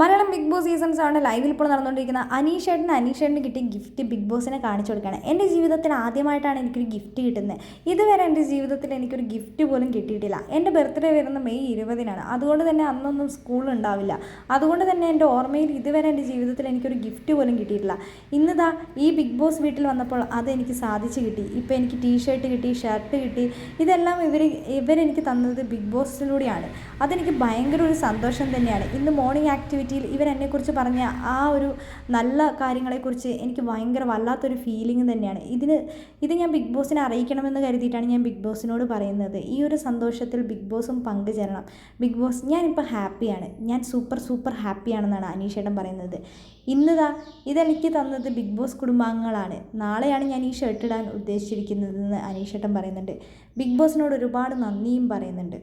Malayalam big boss season ആണ് ലൈവിൽ ഇപ്പോൾ നടന്നുകൊണ്ടിരിക്കുന്ന അനീഷേട്ടന് അനീഷേട്ടന് കിട്ടിയ ഗിഫ്റ്റ് ബിഗ് ബോസിനെ കാണിച്ചു കൊടുക്കുകയാണ്. എന്റെ ജീവിതത്തിൽ ആദ്യമായിട്ടാണ് എനിക്കൊരു ഗിഫ്റ്റ് കിട്ടുന്നത്. ഇതുവരെ എന്റെ ജീവിതത്തിൽ എനിക്കൊരു ഗിഫ്റ്റ് പോലും കിട്ടിയിട്ടില്ല. എന്റെ ബർത്ത്ഡേ വരുന്ന മെയ് ഇരുപതിനാണ്. അതുകൊണ്ട് തന്നെ അന്നൊന്നും സ്കൂൾ ഉണ്ടാവില്ല. അതുകൊണ്ട് തന്നെ എന്റെ ഓർമ്മയിൽ ഇതുവരെ എന്റെ ജീവിതത്തിൽ എനിക്കൊരു ഗിഫ്റ്റ് പോലും കിട്ടിയിട്ടില്ല. ഇന്നിതാ ഈ ബിഗ് ബോസ് വീട്ടിൽ വന്നപ്പോൾ അത് എനിക്ക് സാധിച്ചു കിട്ടി. ഇപ്പോൾ എനിക്ക് ടീഷർട്ട് കിട്ടി ഷർട്ട് കിട്ടി. ഇതെല്ലാം ഇവർ ഇവരെനിക്ക് തന്നത് ബിഗ് ബോസിലൂടെയാണ്. അതെനിക്ക് ഭയങ്കര ഒരു സന്തോഷം തന്നെയാണ്. ഇന്ന് മോർണിംഗ് ആക്ടിവിറ്റിയിൽ ഇവരെന്നെക്കുറിച്ച് പറഞ്ഞ ആ ഒരു നല്ല കാര്യങ്ങളെക്കുറിച്ച് എനിക്ക് ഭയങ്കര വല്ലാത്തൊരു ഫീലിംഗ് തന്നെയാണ്. ഇതിന് ഇത് ഞാൻ ബിഗ് ബോസിനെ അറിയിക്കണമെന്ന് കരുതിയിട്ടാണ് ഞാൻ ബിഗ് ബോസിനോട് പറയുന്നത്. ഈ ഒരു സന്തോഷത്തിൽ ബിഗ് ബോസും പങ്കുചേരണം. ബിഗ് ബോസ് ഞാനിപ്പോൾ ഹാപ്പിയാണ്. ഞാൻ സൂപ്പർ സൂപ്പർ ഹാപ്പിയാണെന്നാണ് അനീഷേട്ടൻ പറയുന്നത്. ഇന്നതാ ഇതെനിക്ക് തന്നത് ബിഗ് ബോസ് കുടുംബാംഗങ്ങളാണ്. നാളെയാണ് ഞാൻ ഈ ഷർട്ട് ഇടാൻ ഉദ്ദേശിച്ചിരിക്കുന്നതെന്ന് അനീഷേട്ടൻ പറയുന്നുണ്ട്. ബിഗ് ബോസിനോട് ഒരുപാട് നന്ദിയും പറയുന്നുണ്ട്.